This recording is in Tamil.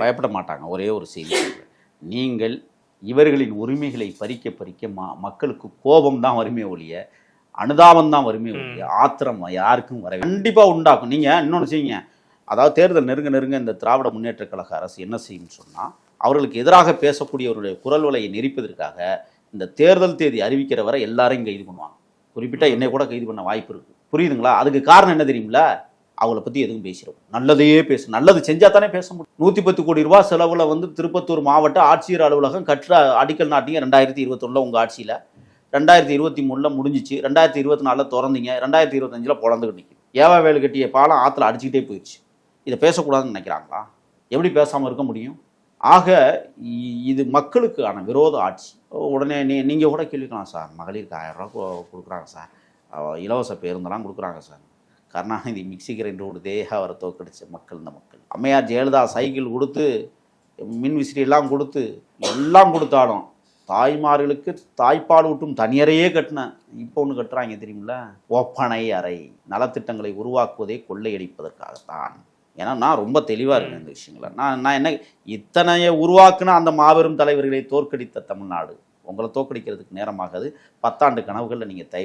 பயப்பட மாட்டாங்க ஒரே ஒரு செய்தி. நீங்கள் இவர்களின் உரிமைகளை பறிக்க பறிக்க ம மக்களுக்கு கோபம் தான் வருமே ஒழிய அனுதாபம் தான் வருமே ஒழிய ஆத்திரம் யாருக்கும் வர கண்டிப்பா உண்டாக்கும். நீங்க இன்னொன்று செய்யுங்க அதாவது தேர்தல் நெருங்க நெருங்க இந்த திராவிட முன்னேற்றக் கழக அரசு என்ன செய்யும்னு சொன்னா அவர்களுக்கு எதிராக பேசக்கூடியவருடைய குரல் வலையை நெரிப்பதற்காக இந்த தேர்தல் தேதி அறிவிக்கிற வரை எல்லாரையும் கைது பண்ணுவாங்க. குறிப்பிட்ட என்னை கூட கைது பண்ண வாய்ப்பு இருக்கு. புரியுதுங்களா? அதுக்கு காரணம் என்ன தெரியுங்களா அவங்கள பற்றி எதுவும் பேசிடும் நல்லதையே பேசு நல்லது செஞ்சால் தானே பேச முடியும். நூற்றி பத்து கோடி ரூபா செலவில் வந்து திருப்பத்தூர் மாவட்ட ஆட்சியர் அலுவலகம் கற்ற அடிக்கல் நாட்டிங்க ரெண்டாயிரத்தி இருபத்தொன்னில் உங்கள் ஆட்சியில். ரெண்டாயிரத்தி இருபத்தி மூணில் முடிஞ்சிச்சு. ரெண்டாயிரத்தி இருபத்தி நாலில் திறந்தீங்க. ரெண்டாயிரத்தி இருபத்தஞ்சில் பிறந்துக்கிட்டு நிற்கும் ஏவா வேலு கட்டிய பாலம் ஆற்றுல அடிச்சுக்கிட்டே போயிடுச்சு. இதை பேசக்கூடாதுன்னு நினைக்கிறாங்களா? எப்படி பேசாமல் இருக்க முடியும்? ஆக இ- இது மக்களுக்கான விரோத ஆட்சி. உடனே நீ நீங்கள் கூட கேள்விக்கலாம் சார். மகளிருக்கு ஆயிரம் ரூபா கொடுக்குறாங்க சார். இலவச பேருந்தெல்லாம் கொடுக்குறாங்க சார். கருணாநிதி மிக்சி கிரைண்டர் கொடுத்தே அவரை தோக்கடிச்ச மக்கள் இந்த மக்கள். அம்மையார் ஜெயலலிதா சைக்கிள் கொடுத்து மின் விசிறி எல்லாம் கொடுத்து எல்லாம் கொடுத்தாலும் தாய்மார்களுக்கு தாய்ப்பால் ஊட்டும் தனியறையே கட்டினேன் இப்போ ஒன்று கட்டுறாங்க தெரியுமில்ல? ஒப்பனை அறை நலத்திட்டங்களை உருவாக்குவதை கொள்ளையடிப்பதற்காகத்தான். ஏன்னா நான் ரொம்ப தெளிவாக இருக்கேன் இந்த விஷயங்கள. நான் நான் என்ன இத்தனைய உருவாக்குன அந்த மாபெரும் தலைவர்களை தோற்கடித்த தமிழ்நாடு உங்களை தோற்கடிக்கிறதுக்கு நேரமாகாது. பத்தாண்டு கனவுகளில் நீங்கள் தயவு